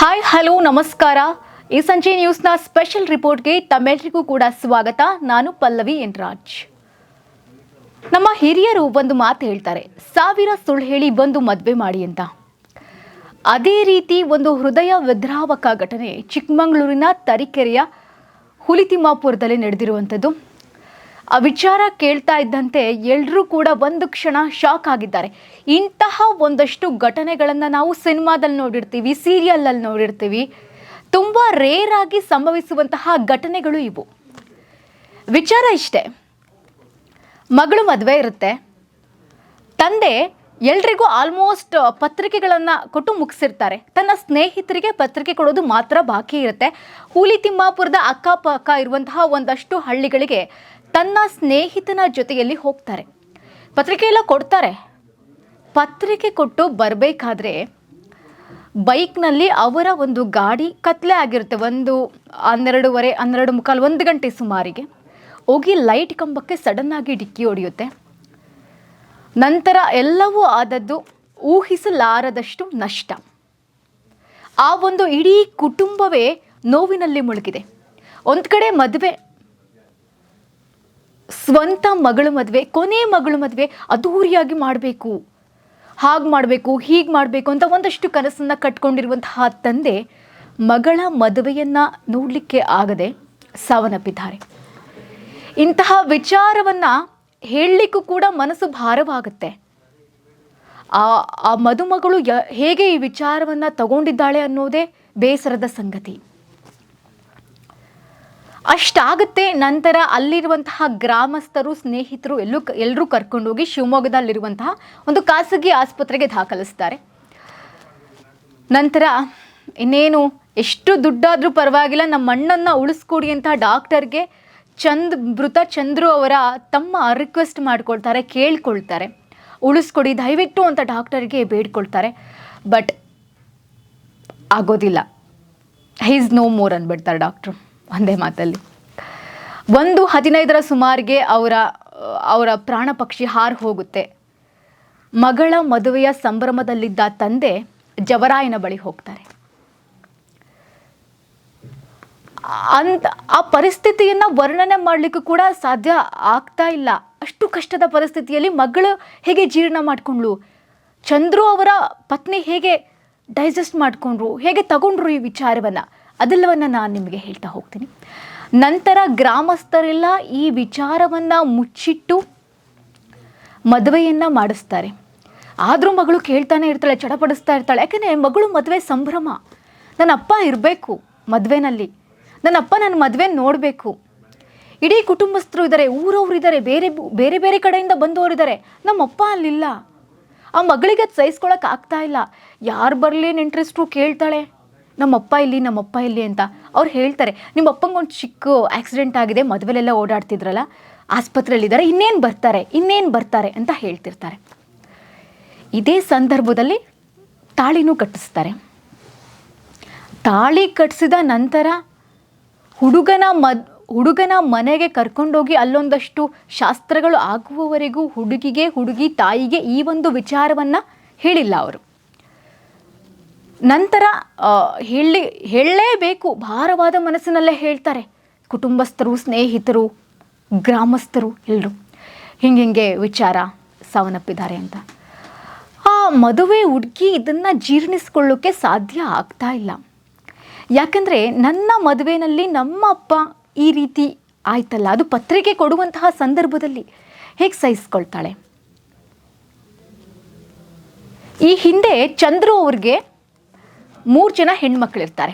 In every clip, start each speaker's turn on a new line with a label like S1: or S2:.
S1: Hi hello ನಮಸ್ಕಾರ. ಈ ಸಂಜೆ ನ್ಯೂಸ್ನ ಸ್ಪೆಷಲ್ ರಿಪೋರ್ಟ್ಗೆ ತಮ್ಮೆಲ್ಲರಿಗೂ ಕೂಡ ಸ್ವಾಗತ. ನಾನು ಪಲ್ಲವಿ ಎನ್ ರಾಜ್ ನಮ್ಮ ಹಿರಿಯರು ಒಂದು ಮಾತು ಹೇಳ್ತಾರೆ. ಸಾವಿರ ಸುಳ್ಳು ಹೇಳಿ ಬಂದು ಮದುವೆ ಮಾಡಿ ಅಂತ. ಅದೇ ರೀತಿ ಒಂದು ಹೃದಯ ವಿದ್ರಾವಕ ಘಟನೆ ಚಿಕ್ಕಮಗಳೂರಿನ ತರೀಕೆರೆಯ ಹುಲಿತಿಮ್ಮಾಪುರದಲ್ಲಿ ನಡೆದಿರುವಂಥದ್ದು. ಆ ವಿಚಾರ ಕೇಳ್ತಾ ಇದ್ದಂತೆ ಎಲ್ಲರೂ ಕೂಡ ಒಂದು ಕ್ಷಣ ಶಾಕ್ ಆಗಿದ್ದಾರೆ. ಇಂತಹ ಒಂದಷ್ಟು ಘಟನೆಗಳನ್ನು ನಾವು ಸಿನಿಮಾದಲ್ಲಿ ನೋಡಿರ್ತೀವಿ ಸೀರಿಯಲಲ್ಲಿ ನೋಡಿರ್ತೀವಿ. ತುಂಬ ರೇರ್ ಆಗಿ ಸಂಭವಿಸುವಂತಹ ಘಟನೆಗಳು ಇವು. ವಿಚಾರ ಇಷ್ಟೇ. ಮಗಳು ಮದುವೆ ಇರುತ್ತೆ. ತಂದೆ ಎಲ್ರಿಗೂ ಆಲ್ಮೋಸ್ಟ್ ಪತ್ರಿಕೆಗಳನ್ನು ಕೊಟ್ಟು ಮುಗಿಸಿರ್ತಾರೆ. ತನ್ನ ಸ್ನೇಹಿತರಿಗೆ ಪತ್ರಿಕೆ ಕೊಡೋದು ಮಾತ್ರ ಬಾಕಿ ಇರುತ್ತೆ. ಹುಲಿ ತಿಮ್ಮಾಪುರದ ಅಕ್ಕಪಕ್ಕ ಇರುವಂತಹ ಒಂದಷ್ಟು ಹಳ್ಳಿಗಳಿಗೆ ತನ್ನ ಸ್ನೇಹಿತನ ಜೊತೆಯಲ್ಲಿ ಹೋಗ್ತಾರೆ. ಪತ್ರಿಕೆ ಎಲ್ಲ ಕೊಡ್ತಾರೆ. ಪತ್ರಿಕೆ ಕೊಟ್ಟು ಬರಬೇಕಾದ್ರೆ ಬೈಕ್ನಲ್ಲಿ ಅವರ ಒಂದು ಗಾಡಿ ಕತ್ಲೆ ಆಗಿರುತ್ತೆ. ಒಂದು ಹನ್ನೆರಡೂವರೆ, ಹನ್ನೆರಡು ಮುಕ್ಕಾಲು, ಒಂದು ಗಂಟೆ ಸುಮಾರಿಗೆ. ಹೋಗಿ ಲೈಟ್ ಕಂಬಕ್ಕೆ ಸಡನ್ನಾಗಿ ಡಿಕ್ಕಿ ಹೊಡೆಯುತ್ತೆ. ನಂತರ ಎಲ್ಲವೂ ಆದದ್ದು ಊಹಿಸಲಾರದಷ್ಟು ನಷ್ಟ. ಆ ಒಂದು ಇಡೀ ಕುಟುಂಬವೇ ನೋವಿನಲ್ಲಿ ಮುಳುಗಿದೆ. ಒಂದು ಕಡೆ ಮದುವೆ ಸ್ವಂತ ಮಗಳು ಮದುವೆ, ಕೊನೆ ಮಗಳು ಮದುವೆ ಅದ್ಧೂರಿಯಾಗಿ ಮಾಡಬೇಕು. ಹಾಗೆ ಮಾಡಬೇಕು, ಹೀಗೆ ಮಾಡಬೇಕು ಅಂತ ಒಂದಷ್ಟು ಕನಸನ್ನು ಕಟ್ಕೊಂಡಿರುವಂತಹ ತಂದೆ ಮಗಳ ಮದುವೆಯನ್ನು ನೋಡಲಿಕ್ಕೆ ಆಗದೆ ಸಾವನ್ನಪ್ಪಿದ್ದಾರೆ. ಇಂತಹ ವಿಚಾರವನ್ನು ಹೇಳಲಿಕ್ಕೂ ಕೂಡ ಮನಸ್ಸು ಭಾರವಾಗುತ್ತೆ. ಆ ಆ ಮದುಮಗಳು ಯ, ಹೇಗೆ ಈ ವಿಚಾರವನ್ನು ತಗೊಂಡಿದ್ದಾಳೆ ಅನ್ನೋದೇ ಬೇಸರದ ಸಂಗತಿ. ಅಷ್ಟಾಗುತ್ತೆ. ನಂತರ ಅಲ್ಲಿರುವಂತಹ ಗ್ರಾಮಸ್ಥರು, ಸ್ನೇಹಿತರು ಎಲ್ಲೂ ಎಲ್ಲರೂ ಕರ್ಕೊಂಡೋಗಿ ಶಿವಮೊಗ್ಗದಲ್ಲಿರುವಂತಹ ಒಂದು ಖಾಸಗಿ ಆಸ್ಪತ್ರೆಗೆ ದಾಖಲಿಸ್ತಾರೆ. ನಂತರ ಇನ್ನೇನು, ಎಷ್ಟು ದುಡ್ಡಾದರೂ ಪರವಾಗಿಲ್ಲ ನಮ್ಮ ಅಣ್ಣನ್ನು ಉಳಿಸ್ಕೊಡಿ ಅಂತ ಡಾಕ್ಟರ್ಗೆ ಚಂದ್, ಮೃತ ಚಂದ್ರು ಅವರ ತಮ್ಮ ರಿಕ್ವೆಸ್ಟ್ ಮಾಡ್ಕೊಳ್ತಾರೆ, ಕೇಳ್ಕೊಳ್ತಾರೆ. ಉಳಿಸ್ಕೊಡಿ, ದಯವಿಟ್ಟು ಅಂತ ಡಾಕ್ಟರ್ಗೆ ಬೇಡ್ಕೊಳ್ತಾರೆ. ಬಟ್ ಆಗೋದಿಲ್ಲ. ಹೀಸ್ ನೋ ಮೋರ್ ಅಂದ್ಬಿಡ್ತಾರೆ ಡಾಕ್ಟ್ರು. ಒಂದೇ ಮಾತಲ್ಲಿ. ಒಂದು ಹದಿನೈದರ ಸುಮಾರಿಗೆ ಅವರ ಅವರ ಪ್ರಾಣ ಪಕ್ಷಿ ಹಾರು ಹೋಗುತ್ತೆ. ಮಗಳ ಮದುವೆಯ ಸಂಭ್ರಮದಲ್ಲಿದ್ದ ತಂದೆ ಜವರಾಯನ ಬಳಿ ಹೋಗ್ತಾರೆ. ಅಂತ ಆ ಪರಿಸ್ಥಿತಿಯನ್ನು ವರ್ಣನೆ ಮಾಡಲಿಕ್ಕೂ ಕೂಡ ಸಾಧ್ಯ ಆಗ್ತಾ ಇಲ್ಲ. ಅಷ್ಟು ಕಷ್ಟದ ಪರಿಸ್ಥಿತಿಯಲ್ಲಿ ಮಗಳು ಹೇಗೆ ಜೀರ್ಣ ಮಾಡಿಕೊಂಡ್ಳು? ಚಂದ್ರು ಅವರ ಪತ್ನಿ ಹೇಗೆ ಡೈಜೆಸ್ಟ್ ಮಾಡಿಕೊಂಡ್ರು? ಹೇಗೆ ತಗೊಂಡ್ರು ಈ ವಿಚಾರವನ್ನು? ಅದೆಲ್ಲವನ್ನು ನಾನು ನಿಮಗೆ ಹೇಳ್ತಾ ಹೋಗ್ತೀನಿ. ನಂತರ ಗ್ರಾಮಸ್ಥರೆಲ್ಲ ಈ ವಿಚಾರವನ್ನು ಮುಚ್ಚಿಟ್ಟು ಮದುವೆಯನ್ನು ಮಾಡಿಸ್ತಾರೆ. ಆದರೂ ಮಗಳು ಕೇಳ್ತಾನೆ ಇರ್ತಾಳೆ, ಚಡಪಡಿಸ್ತಾ ಇರ್ತಾಳೆ. ಯಾಕೆಂದರೆ ಮಗಳು ಮದುವೆ ಸಂಭ್ರಮ. ನನ್ನ ಅಪ್ಪ ಇರಬೇಕು ಮದುವೆನಲ್ಲಿ. ನನ್ನ ಅಪ್ಪ ನನ್ನ ಮದುವೆ ನೋಡಬೇಕು. ಇಡೀ ಕುಟುಂಬಸ್ಥರು ಇದ್ದಾರೆ ಊರವ್ರು ಇದ್ದಾರೆ ಬೇರೆ ಬೇರೆ ಬೇರೆ ಕಡೆಯಿಂದ ಬಂದವರಿದ್ದಾರೆ ನಮ್ಮಪ್ಪ ಅಲ್ಲಿಲ್ಲ. ಆ ಮಗಳಿಗೆ ಅದು ಸಹಿಸ್ಕೊಳಕ್ಕೆ ಆಗ್ತಾ ಇಲ್ಲ. ಯಾರು ಬರಲಿ ಇಂಟ್ರೆಸ್ಟು ಕೇಳ್ತಾಳೆ. ನಮ್ಮಪ್ಪ ಇಲ್ಲಿ ನಮ್ಮಪ್ಪ ಇಲ್ಲಿ ಅಂತ ಅವ್ರು ಹೇಳ್ತಾರೆ. ನಿಮ್ಮ ಅಪ್ಪಂಗೊಂದು ಚಿಕ್ಕ ಆಕ್ಸಿಡೆಂಟ್ ಆಗಿದೆ, ಮದುವೆಲೆಲ್ಲ ಓಡಾಡ್ತಿದ್ರಲ್ಲ, ಆಸ್ಪತ್ರೆಯಲ್ಲಿದ್ದಾರೆ, ಇನ್ನೇನು ಬರ್ತಾರೆ ಇನ್ನೇನು ಬರ್ತಾರೆ ಅಂತ ಹೇಳ್ತಿರ್ತಾರೆ. ಇದೇ ಸಂದರ್ಭದಲ್ಲಿ ತಾಳಿನೂ ಕಟ್ಟಿಸ್ತಾರೆ. ತಾಳಿ ಕಟ್ಟಿಸಿದ ನಂತರ ಹುಡುಗನ ಮದ್, ಹುಡುಗನ ಮನೆಗೆ ಕರ್ಕೊಂಡೋಗಿ ಅಲ್ಲೊಂದಷ್ಟು ಶಾಸ್ತ್ರಗಳು ಆಗುವವರೆಗೂ ಹುಡುಗಿಗೆ, ಹುಡುಗಿ ತಾಯಿಗೆ ಈ ಒಂದು ವಿಚಾರವನ್ನು ಹೇಳಿಲ್ಲ ಅವರು. ನಂತರ ಹೇಳಿ, ಹೇಳಲೇಬೇಕು. ಭಾರವಾದ ಮನಸ್ಸಿನಲ್ಲೇ ಹೇಳ್ತಾರೆ. ಕುಟುಂಬಸ್ಥರು, ಸ್ನೇಹಿತರು, ಗ್ರಾಮಸ್ಥರು ಎಲ್ಲರೂ ಹಿಂಗೆ ಹಿಂಗೆ ವಿಚಾರ ಸಾವನ್ನಪ್ಪಿದ್ದಾರೆ ಅಂತ. ಆ ಮದುವೆ ಹುಡುಗಿ ಇದನ್ನು ಜೀರ್ಣಿಸ್ಕೊಳ್ಳೋಕ್ಕೆ ಸಾಧ್ಯ ಆಗ್ತಾ ಇಲ್ಲ. ಯಾಕಂದರೆ ನನ್ನ ಮದುವೆಯಲ್ಲಿ ನಮ್ಮ ಅಪ್ಪ ಈ ರೀತಿ ಆಯ್ತಲ್ಲ, ಅದು ಪತ್ರಿಕೆ ಕೊಡುವಂತಹ ಸಂದರ್ಭದಲ್ಲಿ ಹೇಗೆ ಸಹಿಸ್ಕೊಳ್ತಾಳೆ? ಈ ಹಿಂದೆ ಚಂದ್ರು ಅವ್ರಿಗೆ ಮೂರು ಜನ ಹೆಣ್ಮಕ್ಳಿರ್ತಾರೆ.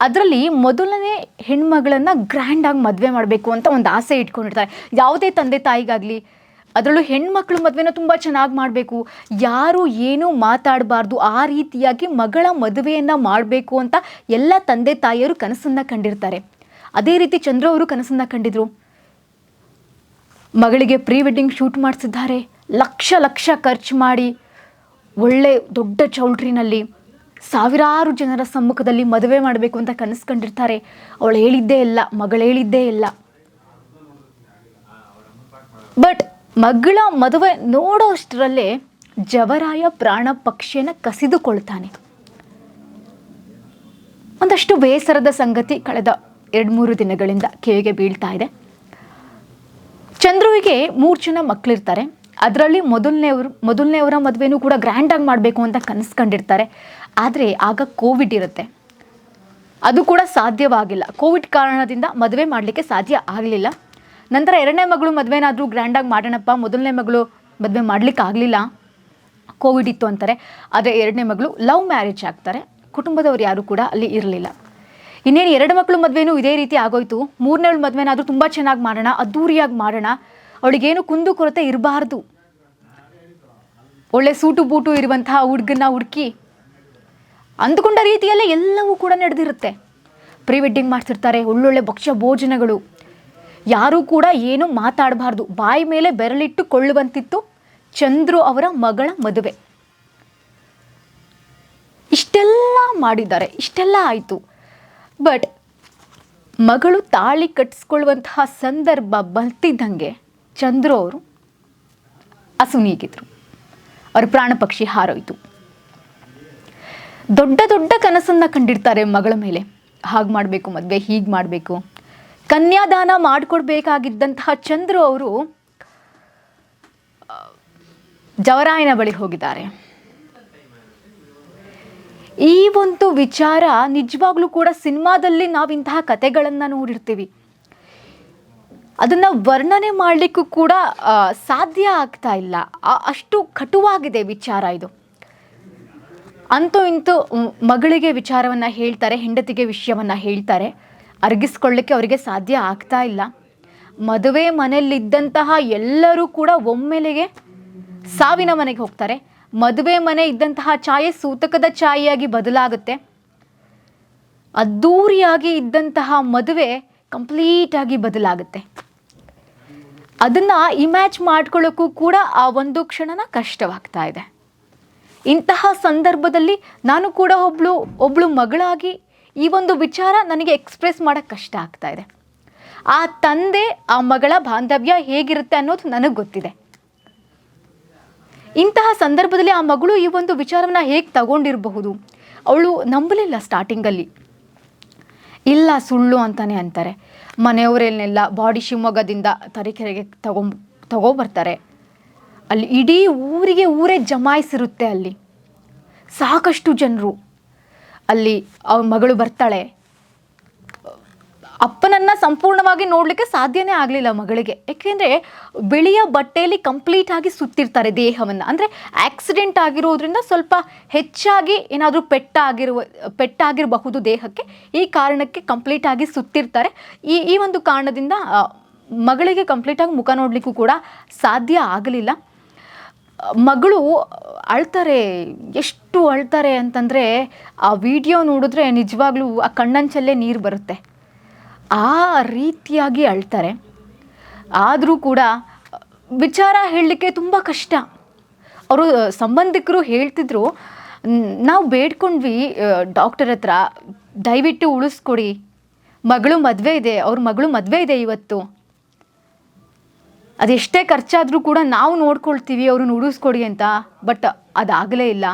S1: ಅದರಲ್ಲಿ ಮೊದಲನೇ ಹೆಣ್ಮಗಳನ್ನು ಗ್ರ್ಯಾಂಡಾಗಿ ಮದುವೆ ಮಾಡಬೇಕು ಅಂತ ಒಂದು ಆಸೆ ಇಟ್ಕೊಂಡಿರ್ತಾರೆ. ಯಾವುದೇ ತಂದೆ ತಾಯಿಗಾಗಲಿ, ಅದರಲ್ಲೂ ಹೆಣ್ಮಕ್ಳು ಮದುವೆನ ತುಂಬ ಚೆನ್ನಾಗಿ ಮಾಡಬೇಕು. ಯಾರು ಏನೂ ಮಾತಾಡಬಾರ್ದು, ಆ ರೀತಿಯಾಗಿ ಮಗಳ ಮದುವೆಯನ್ನು ಮಾಡಬೇಕು ಅಂತ ಎಲ್ಲ ತಂದೆ ತಾಯಿಯರು ಕನಸನ್ನು ಕಂಡಿರ್ತಾರೆ. ಅದೇ ರೀತಿ ಚಂದ್ರು ಅವರು ಕನಸನ್ನು ಕಂಡಿದ್ರು. ಮಗಳಿಗೆ ಪ್ರೀ ವೆಡ್ಡಿಂಗ್ ಶೂಟ್ ಮಾಡಿಸಿದ್ದಾರೆ. ಲಕ್ಷ ಲಕ್ಷ ಖರ್ಚು ಮಾಡಿ ಒಳ್ಳೆ ದೊಡ್ಡ ಚೌಲ್ಟ್ರಿನಲ್ಲಿ ಸಾವಿರಾರು ಜನರ ಸಮ್ಮುಖದಲ್ಲಿ ಮದುವೆ ಮಾಡಬೇಕು ಅಂತ ಕನಸು ಕಂಡಿರ್ತಾರೆ. ಅವಳು ಹೇಳಿದ್ದೇ ಇಲ್ಲ, ಮಗಳು ಹೇಳಿದ್ದೇ ಇಲ್ಲ. ಬಟ್ ಮಗಳ ಮದುವೆ ನೋಡೋ ಅಷ್ಟರಲ್ಲೇ ಜವರಾಯ ಪ್ರಾಣ ಪಕ್ಷಿಯನ್ನು ಕಸಿದುಕೊಳ್ತಾನೆ. ಒಂದಷ್ಟು ಬೇಸರದ ಸಂಗತಿ ಕಳೆದ ಎರಡು ಮೂರು ದಿನಗಳಿಂದ ಕಿವಿಗೆ ಬೀಳ್ತಾ ಇದೆ. ಚಂದ್ರುವಿಗೆ ಮೂರು ಜನ ಮಕ್ಕಳಿರ್ತಾರೆ ಅದರಲ್ಲಿ ಮೊದಲನೇ ಮೊದಲನೇ ಅವರ ಮದುವೆನೂ ಕೂಡ ಗ್ರ್ಯಾಂಡಾಗಿ ಮಾಡಬೇಕು ಅಂತ ಕನಸು ಕಂಡಿರ್ತಾರೆ. ಆದರೆ ಆಗ ಕೋವಿಡ್ ಇರುತ್ತೆ. ಅದು ಕೂಡ ಸಾಧ್ಯವಾಗಿಲ್ಲ. ಕೋವಿಡ್ ಕಾರಣದಿಂದ ಮದುವೆ ಮಾಡಲಿಕ್ಕೆ ಸಾಧ್ಯ ಆಗಲಿಲ್ಲ. ನಂತರ ಎರಡನೇ ಮಗಳು ಮದುವೆನಾದರೂ ಗ್ರ್ಯಾಂಡಾಗಿ ಮಾಡೋಣಪ್ಪ, ಮೊದಲನೇ ಮಗಳು ಮದುವೆ ಮಾಡಲಿಕ್ಕೆ ಆಗಲಿಲ್ಲ. ಕೋವಿಡ್ ಇತ್ತು ಅಂತಾರೆ. ಆದರೆ ಎರಡನೇ ಮಗಳು ಲವ್ ಮ್ಯಾರೇಜ್ ಆಗ್ತಾರೆ. ಕುಟುಂಬದವರು ಯಾರೂ ಕೂಡ ಅಲ್ಲಿ ಇರಲಿಲ್ಲ. ಇನ್ನೇನು ಎರಡು ಮಕ್ಕಳು ಮದುವೆನೂ ಇದೇ ರೀತಿ ಆಗೋಯ್ತು. ಮೂರನೇ ಮದುವೆನಾದರೂ ತುಂಬ ಚೆನ್ನಾಗಿ ಮಾಡೋಣ, ಅದ್ದೂರಿಯಾಗಿ ಮಾಡೋಣ. ಅವಳಿಗೇನು ಕುಂದು ಕೊರತೆ ಇರಬಾರ್ದು. ಒಳ್ಳೆ ಸೂಟು ಬೂಟು ಇರುವಂತಹ ಹುಡುಗನ್ನ ಹುಡುಕಿ ಅಂದುಕೊಂಡ ರೀತಿಯಲ್ಲೇ ಎಲ್ಲವೂ ಕೂಡ ನಡೆದಿರುತ್ತೆ. ಪ್ರೀ ವೆಡ್ಡಿಂಗ್ ಮಾಡ್ತಿರ್ತಾರೆ, ಒಳ್ಳೊಳ್ಳೆ ಭಕ್ಷ್ಯ ಭೋಜನಗಳು. ಯಾರೂ ಕೂಡ ಏನು ಮಾತಾಡಬಾರ್ದು. ಬಾಯಿ ಮೇಲೆ ಬೆರಳಿಟ್ಟು ಕೊಳ್ಳುವಂತಿತ್ತು ಚಂದ್ರು ಅವರ ಮಗಳ ಮದುವೆ. ಇಷ್ಟೆಲ್ಲ ಮಾಡಿದ್ದಾರೆ, ಇಷ್ಟೆಲ್ಲ ಆಯಿತು. ಬಟ್ ಮಗಳು ತಾಳಿ ಕಟ್ಟಿಸ್ಕೊಳ್ಳುವಂತಹ ಸಂದರ್ಭ ಬರ್ತಿದ್ದಂಗೆ ಚಂದ್ರು ಅವರು ಅಸುನೀಗಿದ್ರು. ಅವ್ರ ಪ್ರಾಣ ಪಕ್ಷಿ ಹಾರೋಯ್ತು. ದೊಡ್ಡ ದೊಡ್ಡ ಕನಸನ್ನು ಕಂಡಿರ್ತಾರೆ ಮಗಳ ಮೇಲೆ. ಹಾಗೆ ಮಾಡಬೇಕು ಮದುವೆ, ಹೀಗೆ ಮಾಡಬೇಕು. ಕನ್ಯಾದಾನ ಮಾಡಿಕೊಡ್ಬೇಕಾಗಿದ್ದಂತಹ ಚಂದ್ರು ಅವರು ಜವರಾಯನ ಬಳಿ ಹೋಗಿದ್ದಾರೆ. ಈ ಒಂದು ವಿಚಾರ ನಿಜವಾಗ್ಲೂ ಕೂಡ ಸಿನಿಮಾದಲ್ಲಿ ನಾವು ಇಂತಹ ಕತೆಗಳನ್ನು ನೋಡಿರ್ತೀವಿ. ಅದನ್ನು ವರ್ಣನೆ ಮಾಡಲಿಕ್ಕೂ ಕೂಡ ಸಾಧ್ಯ ಆಗ್ತಾ ಇಲ್ಲ. ಅಷ್ಟು ಕಟುವಾಗಿದೆ ವಿಚಾರ ಇದು. ಅಂತೂ ಇಂತೂ ಮಗಳಿಗೆ ವಿಚಾರವನ್ನು ಹೇಳ್ತಾರೆ, ಹೆಂಡತಿಗೆ ವಿಷಯವನ್ನು ಹೇಳ್ತಾರೆ. ಅರಗಿಸ್ಕೊಳ್ಳಿಕ್ಕೆ ಅವರಿಗೆ ಸಾಧ್ಯ ಆಗ್ತಾ ಇಲ್ಲ. ಮದುವೆ ಮನೆಯಲ್ಲಿದ್ದಂತಹ ಎಲ್ಲರೂ ಕೂಡ ಒಮ್ಮೆಲೆಗೆ ಸಾವಿನ ಮನೆಗೆ ಹೋಗ್ತಾರೆ. ಮದುವೆ ಮನೆ ಇದ್ದಂತಹ ಛಾಯೆ ಸೂತಕದ ಛಾಯೆಯಾಗಿ ಬದಲಾಗುತ್ತೆ. ಅದ್ದೂರಿಯಾಗಿ ಇದ್ದಂತಹ ಮದುವೆ ಕಂಪ್ಲೀಟಾಗಿ ಬದಲಾಗುತ್ತೆ. ಅದನ್ನು ಇಮ್ಯಾಚ್ ಮಾಡ್ಕೊಳ್ಳೋಕ್ಕೂ ಕೂಡ ಆ ಒಂದು ಕ್ಷಣನ ಕಷ್ಟವಾಗ್ತಾ ಇದೆ. ಇಂತಹ ಸಂದರ್ಭದಲ್ಲಿ ನಾನು ಕೂಡ ಒಬ್ಳು ಒಬ್ಳು ಮಗಳಾಗಿ ಈ ಒಂದು ವಿಚಾರ ನನಗೆ ಎಕ್ಸ್ಪ್ರೆಸ್ ಮಾಡೋಕ್ಕೆ ಕಷ್ಟ ಆಗ್ತಾ ಇದೆ. ಆ ತಂದೆ, ಆ ಮಗಳ ಬಾಂಧವ್ಯ ಹೇಗಿರುತ್ತೆ ಅನ್ನೋದು ನನಗೆ ಗೊತ್ತಿದೆ. ಇಂತಹ ಸಂದರ್ಭದಲ್ಲಿ ಆ ಮಗಳು ಈ ಒಂದು ವಿಚಾರವನ್ನು ಹೇಗೆ ತಗೊಂಡಿರಬಹುದು? ಅವಳು ನಂಬಲಿಲ್ಲ ಸ್ಟಾರ್ಟಿಂಗಲ್ಲಿ ಇಲ್ಲ ಸುಳ್ಳು ಅಂತಲೇ ಅಂತಾರೆ. ಮನೆಯವರನ್ನೆಲ್ಲ ಬಾಡಿ ಶಿವಮೊಗ್ಗದಿಂದ ತರೀಕೆರೆಗೆ ತಗೊಂಬ, ತಗೋಬರ್ತಾರೆ. ಅಲ್ಲಿ ಇಡೀ ಊರಿಗೆ ಊರೇ ಜಮಾಯಿಸಿರುತ್ತೆ ಅಲ್ಲಿ. ಸಾಕಷ್ಟು ಜನರು. ಅಲ್ಲಿ ಅವ್ರ ಮಗಳು ಬರ್ತಾಳೆ. ಅಪ್ಪನನ್ನ ಸಂಪೂರ್ಣವಾಗಿ ನೋಡಲಿಕ್ಕೆ ಸಾಧ್ಯನೇ ಆಗಲಿಲ್ಲ ಮಗಳಿಗೆ. ಯಾಕೆಂದರೆ ಬಿಳಿಯ ಬಟ್ಟೆಯಲ್ಲಿ ಕಂಪ್ಲೀಟ್ ಆಗಿ ಸುತ್ತಿರ್ತಾರೆ ದೇಹವನ್ನು. ಅಂದರೆ ಆಕ್ಸಿಡೆಂಟ್ ಆಗಿರೋದ್ರಿಂದ ಸ್ವಲ್ಪ ಹೆಚ್ಚಾಗಿ ಏನಾದರೂ ಪೆಟ್ಟಾಗಿರುವ, ಪೆಟ್ಟಾಗಿರಬಹುದು ದೇಹಕ್ಕೆ. ಈ ಕಾರಣಕ್ಕೆ ಕಂಪ್ಲೀಟ್ ಆಗಿ ಸುತ್ತಿರ್ತಾರೆ. ಈ ಈ ಒಂದು ಕಾರಣದಿಂದ ಮಗಳಿಗೆ ಕಂಪ್ಲೀಟಾಗಿ ಮುಖ ನೋಡಲಿಕ್ಕೂ ಕೂಡ ಸಾಧ್ಯ ಆಗಲಿಲ್ಲ. ಮಗಳು ಅಳ್ತಾರೆ, ಎಷ್ಟು ಅಳ್ತಾರೆ ಅಂತಂದರೆ ಆ ವಿಡಿಯೋ ನೋಡಿದ್ರೆ ನಿಜವಾಗ್ಲೂ ಆ ಕಣ್ಣಂಚಲ್ಲೇ ನೀರು ಬರುತ್ತೆ. ಆ ರೀತಿಯಾಗಿ ಅಳ್ತಾರೆ. ಆದರೂ ಕೂಡ ವಿಚಾರ ಹೇಳಲಿಕ್ಕೆ ತುಂಬ ಕಷ್ಟ. ಅವರು ಸಂಬಂಧಿಕರು ಹೇಳ್ತಿದ್ರು ನಾವು ಬೇಡ್ಕೊಂಡ್ವಿ ಡಾಕ್ಟರ್ ಹತ್ರ, ದಯವಿಟ್ಟು ಉಳಿಸ್ಕೊಡಿ. ಮಗಳು ಮದುವೆ ಇದೆ, ಅವ್ರ ಮಗಳು ಮದುವೆ ಇದೆ ಇವತ್ತು. ಅದೆಷ್ಟೇ ಖರ್ಚಾದರೂ ಕೂಡ ನಾವು ನೋಡ್ಕೊಳ್ತೀವಿ, ಅವ್ರನ್ನ ನುಡಿಸ್ಕೊಡಿ ಅಂತ. ಬಟ್ ಅದಾಗಲೇ ಇಲ್ಲ.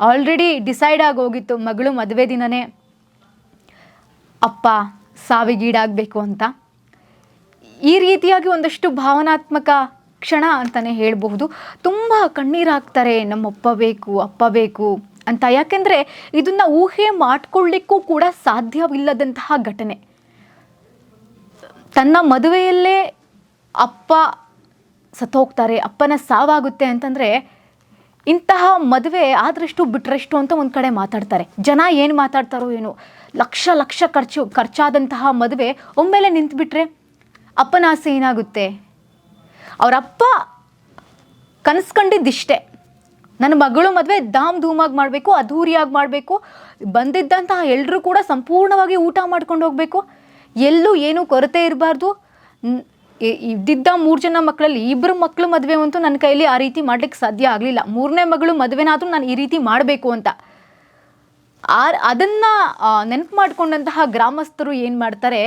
S1: ಆಲ್ರೆಡಿ ಡಿಸೈಡ್ ಆಗಿ ಹೋಗಿತ್ತು ಮಗಳು ಮದುವೆ ದಿನನೇ. ಅಪ್ಪ, ಸಾವಿಗೀಡಾಗಬೇಕು ಅಂತ. ಈ ರೀತಿಯಾಗಿ ಒಂದಷ್ಟು ಭಾವನಾತ್ಮಕ ಕ್ಷಣ ಅಂತಲೇ ಹೇಳಬಹುದು. ತುಂಬ ಕಣ್ಣೀರಾಗ್ತಾರೆ, ನಮ್ಮಪ್ಪ ಬೇಕು, ಅಪ್ಪ ಬೇಕು ಅಂತ. ಯಾಕೆಂದರೆ ಇದನ್ನು ಊಹೆ ಮಾಡಿಕೊಳ್ಳಿಕ್ಕೂ ಕೂಡ ಸಾಧ್ಯವಿಲ್ಲದಂತಹ ಘಟನೆ. ತನ್ನ ಮದುವೆಯಲ್ಲೇ ಅಪ್ಪ ಸತ್ತೋಗ್ತಾರೆ, ಅಪ್ಪನ ಸಾವಾಗುತ್ತೆ ಅಂತಂದರೆ ಇಂತಹ ಮದುವೆ ಆದರಷ್ಟು ಬಿಟ್ಟರೆಷ್ಟು ಅಂತ ಒಂದು ಕಡೆ ಮಾತಾಡ್ತಾರೆ. ಜನ ಏನು ಮಾತಾಡ್ತಾರೋ ಏನೋ. ಲಕ್ಷ ಲಕ್ಷ ಖರ್ಚು, ಖರ್ಚಾದಂತಹ ಮದುವೆ ಒಮ್ಮೆಲೆ ನಿಂತುಬಿಟ್ರೆ ಅಪ್ಪನ ಆಸೆ ಏನಾಗುತ್ತೆ? ಅವರಪ್ಪ ಕನಸ್ಕೊಂಡಿದ್ದಿಷ್ಟೇ. ನನ್ನ ಮಗಳು ಮದುವೆ ಧಾಮ್ ಧೂಮಾಗಿ ಮಾಡಬೇಕು, ಅದ್ಧೂರಿಯಾಗಿ ಮಾಡಬೇಕು, ಬಂದಿದ್ದಂತಹ ಎಲ್ಲರೂ ಕೂಡ ಸಂಪೂರ್ಣವಾಗಿ ಊಟ ಮಾಡ್ಕೊಂಡು ಹೋಗಬೇಕು. ಎಲ್ಲೂ ಏನೂ ಕೊರತೆ ಇರಬಾರ್ದು. ಇದ್ದಿದ್ದ ಮೂರು ಜನ ಮಕ್ಕಳಲ್ಲಿ ಇಬ್ಬರು ಮಕ್ಕಳು ಮದುವೆ ಅಂತೂ ನನ್ನ ಕೈಯಲ್ಲಿ ಆ ರೀತಿ ಮಾಡ್ಲಿಕ್ಕೆ ಸಾಧ್ಯ ಆಗಲಿಲ್ಲ. ಮೂರನೇ ಮಗಳು ಮದುವೆನಾದರೂ ನಾನು ಈ ರೀತಿ ಮಾಡಬೇಕು ಅಂತ. ಆ ಅದನ್ನು ನೆನಪು ಮಾಡಿಕೊಂಡಂತಹ ಗ್ರಾಮಸ್ಥರು ಏನು ಮಾಡ್ತಾರೆ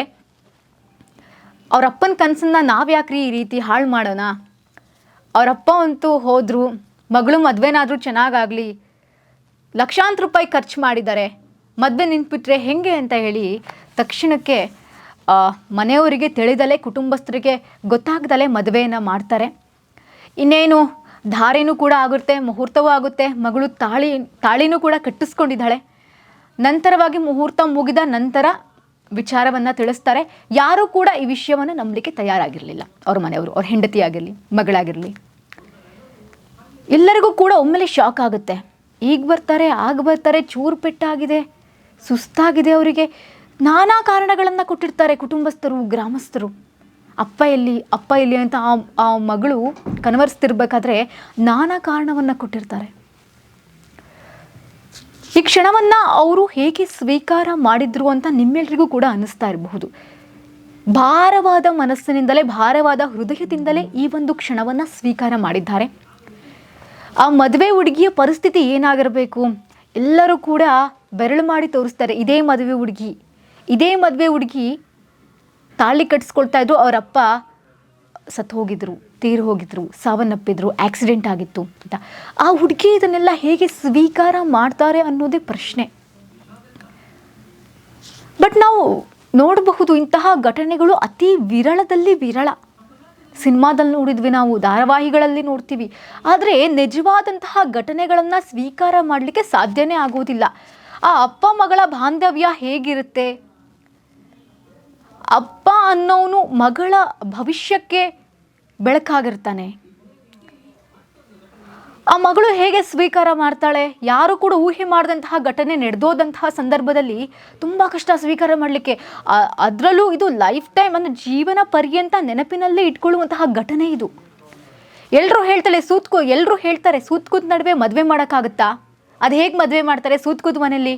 S1: ಅವರಪ್ಪನ ಅಪ್ಪನ ಕನಸನ್ನ ಈ ರೀತಿ ಹಾಳು ಮಾಡೋಣ? ಅವರಪ್ಪ ಅಂತೂ ಹೋದರು, ಮಗಳು ಮದುವೆನಾದರೂ ಚೆನ್ನಾಗಾಗಲಿ ಲಕ್ಷಾಂತರ ರೂಪಾಯಿ ಖರ್ಚು ಮಾಡಿದ್ದಾರೆ, ಮದುವೆ ನಿಂತ್ಬಿಟ್ರೆ ಹೆಂಗೆ ಅಂತ ಹೇಳಿ ತಕ್ಷಣಕ್ಕೆ ಮನೆಯವರಿಗೆ ತಿಳಿದಲೇ ಕುಟುಂಬಸ್ಥರಿಗೆ ಗೊತ್ತಾಗ್ದಲೇ ಮದುವೆಯನ್ನು ಮಾಡ್ತಾರೆ. ಇನ್ನೇನು, ಧಾರೆನೂ ಕೂಡ ಆಗುತ್ತೆ, ಮುಹೂರ್ತವೂ ಆಗುತ್ತೆ, ಮಗಳು ತಾಳಿ, ತಾಳಿನೂ ಕೂಡ ಕಟ್ಟಿಸ್ಕೊಂಡಿದ್ದಾಳೆ. ನಂತರವಾಗಿ ಮುಹೂರ್ತ ಮುಗಿದ ನಂತರ ವಿಚಾರವನ್ನು ತಿಳಿಸ್ತಾರೆ. ಯಾರೂ ಕೂಡ ಈ ವಿಷಯವನ್ನು ನಂಬಲಿಕ್ಕೆ ತಯಾರಾಗಿರಲಿಲ್ಲ. ಅವ್ರ ಮನೆಯವರು, ಅವ್ರ ಹೆಂಡತಿ ಆಗಿರಲಿ ಮಗಳಾಗಿರಲಿ. ಎಲ್ಲರಿಗೂ ಕೂಡ ಒಮ್ಮೆಲೆ ಶಾಕ್ ಆಗುತ್ತೆ. ಈಗ ಬರ್ತಾರೆ, ಆಗ ಬರ್ತಾರೆ ಚೂರು ಪೆಟ್ಟಾಗಿದೆ ಸುಸ್ತಾಗಿದೆ ಅವರಿಗೆ. ನಾನಾ ಕಾರಣಗಳನ್ನು ಕೊಟ್ಟಿರ್ತಾರೆ ಕುಟುಂಬಸ್ಥರು, ಗ್ರಾಮಸ್ಥರು. ಅಪ್ಪ ಎಲ್ಲಿ ಅಪ್ಪ ಎಲ್ಲಿ ಅಂತ ಆ ಮಗಳು ಕನ್ವರ್ಸ್ತಿರ್ಬೇಕಾದ್ರೆ ನಾನಾ ಕಾರಣವನ್ನು ಕೊಟ್ಟಿರ್ತಾರೆ. ಈ ಕ್ಷಣವನ್ನು ಅವರು ಹೇಗೆ ಸ್ವೀಕಾರ ಮಾಡಿದ್ರು ಅಂತ ನಿಮ್ಮೆಲ್ರಿಗೂ ಕೂಡ ಅನ್ನಿಸ್ತಾ ಇರಬಹುದು. ಭಾರವಾದ ಮನಸ್ಸಿನಿಂದಲೇ, ಭಾರವಾದ ಹೃದಯದಿಂದಲೇ ಈ ಒಂದು ಕ್ಷಣವನ್ನು ಸ್ವೀಕಾರ ಮಾಡಿದ್ದಾರೆ. ಆ ಮದುವೆ ಹುಡುಗಿಯ ಪರಿಸ್ಥಿತಿ ಏನಾಗಿರಬೇಕು? ಎಲ್ಲರೂ ಕೂಡ ಬೆರಳು ಮಾಡಿ ತೋರಿಸ್ತಾರೆ, ಇದೇ ಮದುವೆ ಹುಡುಗಿ. ಇದೇ ಮದುವೆ ಹುಡುಗಿ ತಾಳಿ ಕಟ್ಸ್ಕೊಳ್ತಾ ಇದ್ರು ಅವರಪ್ಪ ಸತ್ತು ಹೋಗಿದ್ರು, ತೀರು ಹೋಗಿದ್ರು, ಸಾವನ್ನಪ್ಪಿದ್ರು ಆಕ್ಸಿಡೆಂಟ್ ಆಗಿತ್ತು ಅಂತ. ಆ ಹುಡುಗಿ ಇದನ್ನೆಲ್ಲ ಹೇಗೆ ಸ್ವೀಕಾರ ಮಾಡ್ತಾರೆ ಅನ್ನೋದೇ ಪ್ರಶ್ನೆ. ಬಟ್ ನಾವು ನೋಡಬಹುದು ಇಂತಹ ಘಟನೆಗಳು ಅತಿ ವಿರಳದಲ್ಲಿ ವಿರಳ. ಸಿನಿಮಾದಲ್ಲಿ ನೋಡಿದ್ವಿ ನಾವು, ಧಾರಾವಾಹಿಗಳಲ್ಲಿ ನೋಡ್ತೀವಿ. ಆದರೆ ನಿಜವಾದಂತಹ ಘಟನೆಗಳನ್ನು ಸ್ವೀಕಾರ ಮಾಡಲಿಕ್ಕೆ ಸಾಧ್ಯನೇ ಆಗೋದಿಲ್ಲ. ಆ ಅಪ್ಪ ಮಗಳ ಬಾಂಧವ್ಯ ಹೇಗಿರುತ್ತೆ? ಅಪ್ಪ ಅನ್ನೋನು ಮಗಳ ಭವಿಷ್ಯಕ್ಕೆ ಬೆಳಕಾಗಿರ್ತಾನೆ. ಆ ಮಗಳು ಹೇಗೆ ಸ್ವೀಕಾರ ಮಾಡ್ತಾಳೆ? ಯಾರು ಕೂಡ ಊಹೆ ಮಾಡಿದಂತಹ ಘಟನೆ ನಡೆದೋದಂತಹ ಸಂದರ್ಭದಲ್ಲಿ ತುಂಬ ಕಷ್ಟ ಸ್ವೀಕಾರ ಮಾಡಲಿಕ್ಕೆ. ಅದರಲ್ಲೂ ಇದು ಲೈಫ್ ಟೈಮ್ ಅಂದರೆ ಜೀವನ ಪರ್ಯಂತ ನೆನಪಿನಲ್ಲೇ ಇಟ್ಕೊಳ್ಳುವಂತಹ ಘಟನೆ ಇದು. ಎಲ್ಲರೂ ಹೇಳ್ತಾಳೆ ಸೂತ್ಕೋ ಎಲ್ಲರೂ ಹೇಳ್ತಾರೆ ಸೂತ್ಕೂತ್ ನಡುವೆ ಮದುವೆ ಮಾಡೋಕ್ಕಾಗುತ್ತಾ? ಅದು ಹೇಗೆ ಮದುವೆ ಮಾಡ್ತಾರೆ ಸೂತ್ಕೂತ್ ಮನೆಯಲ್ಲಿ?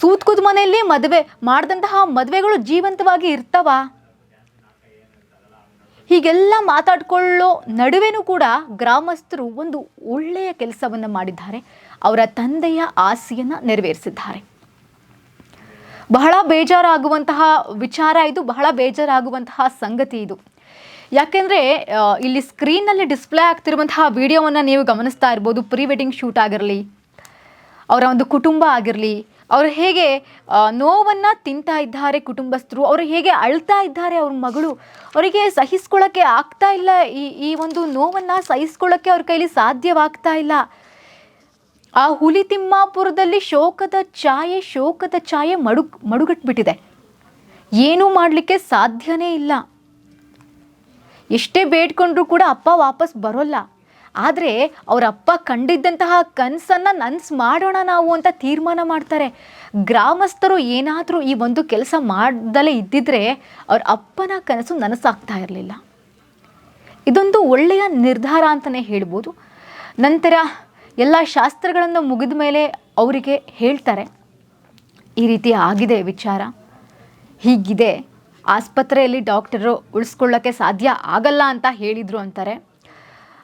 S1: ಸೂತ್ಕೂತ್ ಮನೆಯಲ್ಲಿ ಮದುವೆ, ಮಾಡಿದಂತಹ ಮದುವೆಗಳು ಜೀವಂತವಾಗಿ ಇರ್ತಾವ? ಹೀಗೆಲ್ಲ ಮಾತಾಡ್ಕೊಳ್ಳೋ ನಡುವೆನೂ ಕೂಡ ಗ್ರಾಮಸ್ಥರು ಒಂದು ಒಳ್ಳೆಯ ಕೆಲಸವನ್ನು ಮಾಡಿದ್ದಾರೆ. ಅವರ ತಂದೆಯ ಆಸೆಯನ್ನು ನೆರವೇರಿಸಿದ್ದಾರೆ. ಬಹಳ ಬೇಜಾರಾಗುವಂತಹ ವಿಚಾರ ಇದು, ಬಹಳ ಬೇಜಾರಾಗುವಂತಹ ಸಂಗತಿ ಇದು. ಯಾಕೆಂದರೆ ಇಲ್ಲಿ ಸ್ಕ್ರೀನ್ನಲ್ಲಿ ಡಿಸ್ಪ್ಲೇ ಆಗ್ತಿರುವಂತಹ ವಿಡಿಯೋವನ್ನು ನೀವು ಗಮನಿಸ್ತಾ ಇರ್ಬೋದು. ಪ್ರೀ ವೆಡ್ಡಿಂಗ್ ಶೂಟ್ ಆಗಿರಲಿ, ಅವರ ಒಂದು ಕುಟುಂಬ ಆಗಿರಲಿ ಅವರು ಹೇಗೆ ನೋವನ್ನು ತಿಂತಾ ಇದ್ದಾರೆ ಕುಟುಂಬಸ್ಥರು, ಅವರು ಹೇಗೆ ಅಳ್ತಾ ಇದ್ದಾರೆ ಅವ್ರ ಮಗಳು, ಅವರಿಗೆ ಸಹಿಸ್ಕೊಳ್ಳೋಕ್ಕೆ ಆಗ್ತಾ ಇಲ್ಲ, ಈ ಈ ಒಂದು ನೋವನ್ನು ಸಹಿಸ್ಕೊಳ್ಳೋಕ್ಕೆ ಅವ್ರ ಕೈಲಿ ಸಾಧ್ಯವಾಗ್ತಾ ಇಲ್ಲ. ಆ ಹುಲಿ ತಿಮ್ಮಾಪುರದಲ್ಲಿ ಶೋಕದ ಛಾಯೆ ಶೋಕದ ಛಾಯೆ ಮಡು, ಮಡುಗಟ್ಬಿಟ್ಟಿದೆ. ಏನೂ ಮಾಡಲಿಕ್ಕೆ ಸಾಧ್ಯನೇ ಇಲ್ಲ. ಎಷ್ಟೇ ಬೇಡ್ಕೊಂಡ್ರೂ ಕೂಡ ಅಪ್ಪ ವಾಪಸ್ ಬರೋಲ್ಲ. ಆದರೆ ಅವರ ಅಪ್ಪ ಕಂಡಿದ್ದಂತಹ ಕನಸನ್ನು ನನ್ಸ್ ಮಾಡೋಣ ನಾವು ಅಂತ ತೀರ್ಮಾನ ಮಾಡ್ತಾರೆ. ಗ್ರಾಮಸ್ಥರು ಏನಾದರೂ ಈ ಒಂದು ಕೆಲಸ ಮಾಡ್ದಲೇ ಇದ್ದಿದ್ರೆ ಅವ್ರ ಅಪ್ಪನ ಕನಸು ನನಸಾಗ್ತಾ ಇರಲಿಲ್ಲ. ಇದೊಂದು ಒಳ್ಳೆಯ ನಿರ್ಧಾರ ಅಂತಲೇ ಹೇಳ್ಬೋದು. ನಂತರ ಎಲ್ಲ ಶಾಸ್ತ್ರಗಳನ್ನು ಮುಗಿದ ಮೇಲೆ ಅವರಿಗೆ ಹೇಳ್ತಾರೆ, ಈ ರೀತಿ ಆಗಿದೆ ವಿಚಾರ. ಹೀಗಿದೆ. ಆಸ್ಪತ್ರೆಯಲ್ಲಿ ಡಾಕ್ಟರು ಉಳಿಸ್ಕೊಳ್ಳೋಕ್ಕೆ ಸಾಧ್ಯ ಆಗಲ್ಲ ಅಂತ ಹೇಳಿದರು ಅಂತಾರೆ.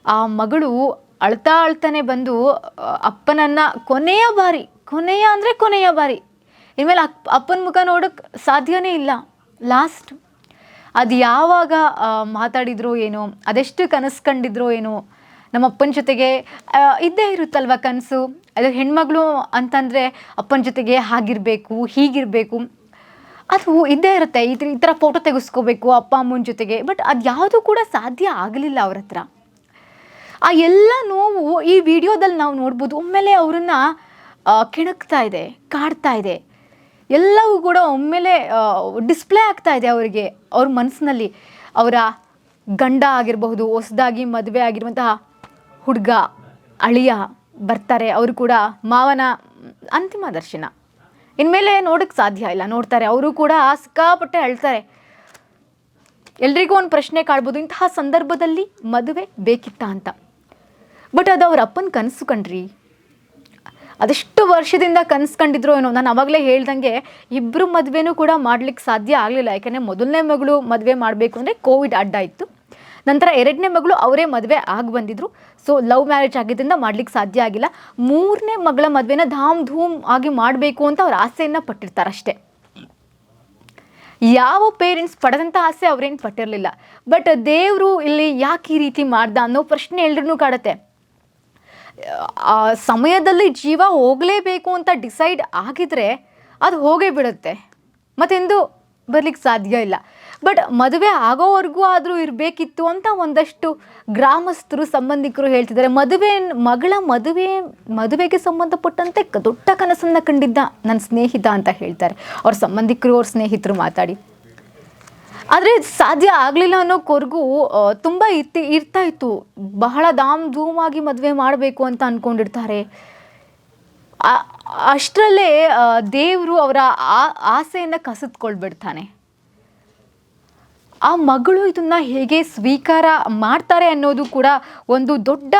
S1: ಆ ಮಗಳು ಅಳ್ತಾ ಅಳ್ತಾನೆ ಬಂದು ಅಪ್ಪನನ್ನ ಕೊನೆಯ ಬಾರಿ, ಕೊನೆಯ ಅಂದರೆ ಕೊನೆಯ ಬಾರಿ. ಇನ್ಮೇಲೆ ಅಪ್, ಅಪ್ಪನ ಮುಖ ನೋಡೋಕ್ಕೆ ಸಾಧ್ಯನೇ ಇಲ್ಲ. ಲಾಸ್ಟ್ ಅದು ಯಾವಾಗ ಮಾತಾಡಿದ್ರೋ ಏನೋ, ಅದೆಷ್ಟು ಕನಸು ಕಂಡಿದ್ರೋ ಏನೋ, ನಮ್ಮ ಅಪ್ಪನ ಜೊತೆಗೆ ಇದ್ದೇ ಇರುತ್ತಲ್ವ ಕನಸು? ಅದು ಹೆಣ್ಮಗಳು ಅಂತಂದರೆ ಅಪ್ಪನ ಜೊತೆಗೆ ಹಾಗಿರಬೇಕು, ಹೀಗಿರಬೇಕು. ಅದು ಇದ್ದೇ ಇರುತ್ತೆ. ಈ ಥರ ಫೋಟೋ ತೆಗೆಸ್ಕೋಬೇಕು ಅಪ್ಪ, ಅಮ್ಮನ ಜೊತೆಗೆ. ಬಟ್ ಅದು ಯಾವುದೂ ಕೂಡ ಸಾಧ್ಯ ಆಗಲಿಲ್ಲ ಅವ್ರ ಹತ್ರ. ಆ ಎಲ್ಲ ನೋವು ಈ ವಿಡಿಯೋದಲ್ಲಿ ನಾವು ನೋಡ್ಬೋದು. ಒಮ್ಮೆಲೆ ಅವರನ್ನು ಕೆಣಕ್ತಾ ಇದೆ, ಕಾಡ್ತಾ ಇದೆ. ಎಲ್ಲವೂ ಕೂಡ ಒಮ್ಮೆಲೆ ಡಿಸ್ಪ್ಲೇ ಆಗ್ತಾ ಇದೆ ಅವರಿಗೆ, ಅವ್ರ ಮನಸ್ಸಿನಲ್ಲಿ ಅವರ ಗಂಡ ಆಗಿರಬಹುದು, ಹೊಸದಾಗಿ ಮದುವೆ ಆಗಿರುವಂತಹ ಹುಡುಗ, ಅಳಿಯ ಬರ್ತಾರೆ. ಅವರು ಕೂಡ ಮಾವನ ಅಂತಿಮ ದರ್ಶನ. ಇನ್ಮೇಲೆ ನೋಡೋಕ್ಕೆ ಸಾಧ್ಯ ಇಲ್ಲ, ನೋಡ್ತಾರೆ. ಅವರು ಕೂಡ ಸಿಕ್ಕಾಪಟ್ಟೆ ಅಳ್ತಾರೆ. ಎಲ್ರಿಗೂ ಒಂದು ಪ್ರಶ್ನೆ ಕಾಡ್ಬೋದು ಇಂತಹ ಸಂದರ್ಭದಲ್ಲಿ ಮದುವೆ ಬೇಕಿತ್ತಾ ಅಂತ. ಬಟ್ ಅದು ಅವ್ರ ಅಪ್ಪನ ಕನಸು ಕಣ್ರಿ. ಅದೆಷ್ಟು ವರ್ಷದಿಂದ ಕನಸು ಕಂಡಿದ್ರು ಏನೋ, ನಾನು ಅವಾಗಲೇ ಹೇಳ್ದಂಗೆ ಇಬ್ಬರು ಮದುವೆನೂ ಕೂಡ ಮಾಡ್ಲಿಕ್ಕೆ ಸಾಧ್ಯ ಆಗಲಿಲ್ಲ. ಯಾಕೆಂದರೆ ಮೊದಲನೇ ಮಗಳು ಮದುವೆ ಮಾಡಬೇಕು ಅಂದರೆ ಕೋವಿಡ್ ಅಡ್ಡ ಇತ್ತು ನಂತರ ಎರಡನೇ ಮಗಳು ಅವರೇ ಮದುವೆ ಆಗಿ ಬಂದಿದ್ರು. ಸೊ ಲವ್ ಮ್ಯಾರೇಜ್ ಆಗಿದ್ದರಿಂದ ಮಾಡ್ಲಿಕ್ಕೆ ಸಾಧ್ಯ ಆಗಿಲ್ಲ. ಮೂರನೇ ಮಗಳ ಮದುವೆನ ಧಾಮ್ ಧೂಮ್ ಆಗಿ ಮಾಡಬೇಕು ಅಂತ ಅವ್ರ ಆಸೆಯನ್ನು ಪಟ್ಟಿರ್ತಾರೆ ಅಷ್ಟೇ ಯಾವ ಪೇರೆಂಟ್ಸ್ ಪಡೆದಂಥ ಆಸೆ ಅವ್ರೇನು ಪಟ್ಟಿರಲಿಲ್ಲ. ಬಟ್ ದೇವರು ಇಲ್ಲಿ ಯಾಕೆ ಈ ರೀತಿ ಮಾಡ್ದ ಅನ್ನೋ ಪ್ರಶ್ನೆ ಎಲ್ರೂ ಕಾಡುತ್ತೆ. ಆ ಸಮಯದಲ್ಲಿ ಜೀವ ಹೋಗಲೇಬೇಕು ಅಂತ ಡಿಸೈಡ್ ಆಗಿದ್ರೆ ಅದು ಹೋಗೇ ಬಿಡುತ್ತೆ. ಮತ್ತೆಂದು ಬರ್ಲಿಕ್ಕೆ ಸಾಧ್ಯ ಇಲ್ಲ. ಬಟ್ ಮದುವೆ ಆಗೋವರೆಗೂ ಆದರೂ ಇರಬೇಕಿತ್ತು ಅಂತ ಒಂದಷ್ಟು ಗ್ರಾಮಸ್ಥರು, ಸಂಬಂಧಿಕರು ಹೇಳ್ತಿದ್ದಾರೆ. ಮದುವೆ, ಮಗಳ ಮದುವೆ, ಮದುವೆಗೆ ಸಂಬಂಧಪಟ್ಟಂತೆ ದೊಡ್ಡ ಕನಸನ್ನು ಕಂಡಿದ್ದ ನನ್ನ ಸ್ನೇಹಿತ ಅಂತ ಹೇಳ್ತಾರೆ. ಅವ್ರ ಸಂಬಂಧಿಕರು, ಅವ್ರ ಸ್ನೇಹಿತರು ಮಾತಾಡಿ. ಆದರೆ ಸಾಧ್ಯ ಆಗಲಿಲ್ಲ ಅನ್ನೋ ಕೊರಗು ತುಂಬ ಇರ್ತಿ, ಇರ್ತಾ ಇತ್ತು. ಬಹಳ ದಾಮ್ ಧೂಮ್ ಆಗಿ ಮದುವೆ ಮಾಡಬೇಕು ಅಂತ ಅಂದ್ಕೊಂಡಿರ್ತಾರೆ ಅಷ್ಟರಲ್ಲೇ ದೇವರು ಅವರ ಆ- ಆಸೆಯನ್ನು ಕಸಿದ್ಕೊಳ್ಬಿಡ್ತಾನೆ. ಆ ಮಗಳು ಇದನ್ನ ಹೇಗೆ ಸ್ವೀಕಾರ ಮಾಡ್ತಾರೆ ಅನ್ನೋದು ಕೂಡ ಒಂದು ದೊಡ್ಡ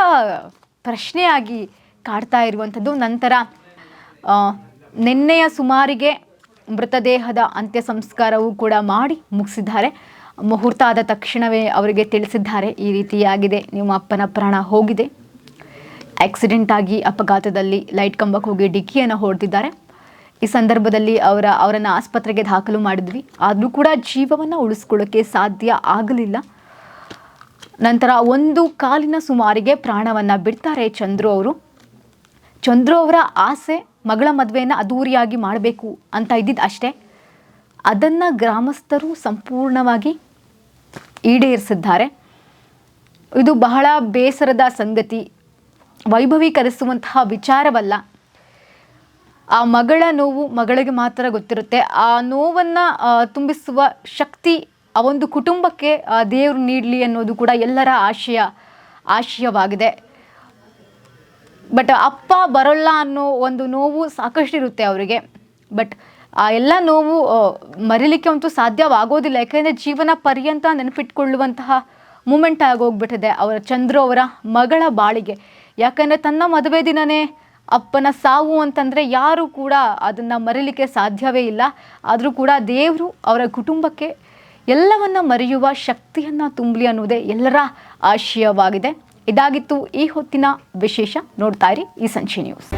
S1: ಪ್ರಶ್ನೆಯಾಗಿ ಕಾಡ್ತಾ ಇರುವಂಥದ್ದು. ನಂತರ ನಿನ್ನೆಯ ಸುಮಾರಿಗೆ ಮೃತದೇಹದ ಅಂತ್ಯ ಸಂಸ್ಕಾರವೂ ಕೂಡ ಮಾಡಿ ಮುಗಿಸಿದ್ದಾರೆ. ಮುಹೂರ್ತ ಆದ ತಕ್ಷಣವೇ ಅವರಿಗೆ ತಿಳಿಸಿದ್ದಾರೆ. ಈ ರೀತಿಯಾಗಿದೆ. ನಿಮ್ಮ ಅಪ್ಪನ ಪ್ರಾಣ ಹೋಗಿದೆ. ಆಕ್ಸಿಡೆಂಟ್ ಆಗಿ ಅಪಘಾತದಲ್ಲಿ ಲೈಟ್ ಕಂಬಕ್ಕೆ ಹೋಗಿ ಡಿಕ್ಕಿಯನ್ನು ಹೊಡೆದಿದ್ದಾರೆ. ಈ ಸಂದರ್ಭದಲ್ಲಿ ಅವರ, ಅವರನ್ನು ಆಸ್ಪತ್ರೆಗೆ ದಾಖಲು ಮಾಡಿದ್ವಿ. ಆದರೂ ಕೂಡ ಜೀವವನ್ನು ಉಳಿಸ್ಕೊಳ್ಳೋಕ್ಕೆ ಸಾಧ್ಯ ಆಗಲಿಲ್ಲ. ನಂತರ ಒಂದು ಕಾಲಿನ ಸುಮಾರಿಗೆ ಪ್ರಾಣವನ್ನು ಬಿಡ್ತಾರೆ ಚಂದ್ರು ಅವರು. ಚಂದ್ರು ಅವರ ಆಸೆ ಮಗಳ ಮದುವೆಯನ್ನು ಅದ್ದೂರಿಯಾಗಿ ಮಾಡಬೇಕು ಅಂತ ಇದ್ದಿದ್ದು ಅಷ್ಟೇ. ಅದನ್ನು ಗ್ರಾಮಸ್ಥರು ಸಂಪೂರ್ಣವಾಗಿ ಈಡೇರಿಸಿದ್ದಾರೆ. ಇದು ಬಹಳ ಬೇಸರದ ಸಂಗತಿ. ವೈಭವೀಕರಿಸುವಂತಹ ವಿಚಾರವಲ್ಲ. ಆ ಮಗಳ ನೋವು ಮಗಳಿಗೆ ಮಾತ್ರ ಗೊತ್ತಿರುತ್ತೆ. ಆ ನೋವನ್ನು ತುಂಬಿಸುವ ಶಕ್ತಿ ಆ ಒಂದು ಕುಟುಂಬಕ್ಕೆ ದೇವರು ನೀಡಲಿ ಅನ್ನೋದು ಕೂಡ ಎಲ್ಲರ ಆಶಯ, ಆಶಯವಾಗಿದೆ. ಬಟ್ ಅಪ್ಪ ಬರೋಲ್ಲ ಅನ್ನೋ ಒಂದು ನೋವು ಸಾಕಷ್ಟು ಇರುತ್ತೆ ಅವರಿಗೆ. ಬಟ್ ಆ ಎಲ್ಲ ನೋವು ಮರಿಲಿಕ್ಕೆ ಅಂತೂ ಸಾಧ್ಯವಾಗೋದಿಲ್ಲ. ಯಾಕೆಂದರೆ ಜೀವನ ಪರ್ಯಂತ ನೆನಪಿಟ್ಕೊಳ್ಳುವಂತಹ ಮೂಮೆಂಟ್ ಆಗೋಗ್ಬಿಟ್ಟಿದೆ ಅವರ ಚಂದ್ರು ಅವರ ಮಗಳ ಬಾಳಿಗೆ. ಯಾಕಂದರೆ ತನ್ನ ಮದುವೆ ದಿನನೇ ಅಪ್ಪನ ಸಾವು ಅಂತಂದರೆ ಯಾರು ಕೂಡ ಅದನ್ನು ಮರೀಲಿಕ್ಕೆ ಸಾಧ್ಯವೇ ಇಲ್ಲ. ಆದರೂ ಕೂಡ ದೇವರು ಅವರ ಕುಟುಂಬಕ್ಕೆ ಎಲ್ಲವನ್ನು ಮರೆಯುವ ಶಕ್ತಿಯನ್ನು ತುಂಬಲಿ ಅನ್ನೋದೇ ಎಲ್ಲರ ಆಶಯವಾಗಿದೆ. ಇದಾಗಿತ್ತು ಈ ಹೊತ್ತಿನ ವಿಶೇಷ. ನೋಡ್ತಾ ಇರಿ ಈ ಸಂಜೆ ನ್ಯೂಸ್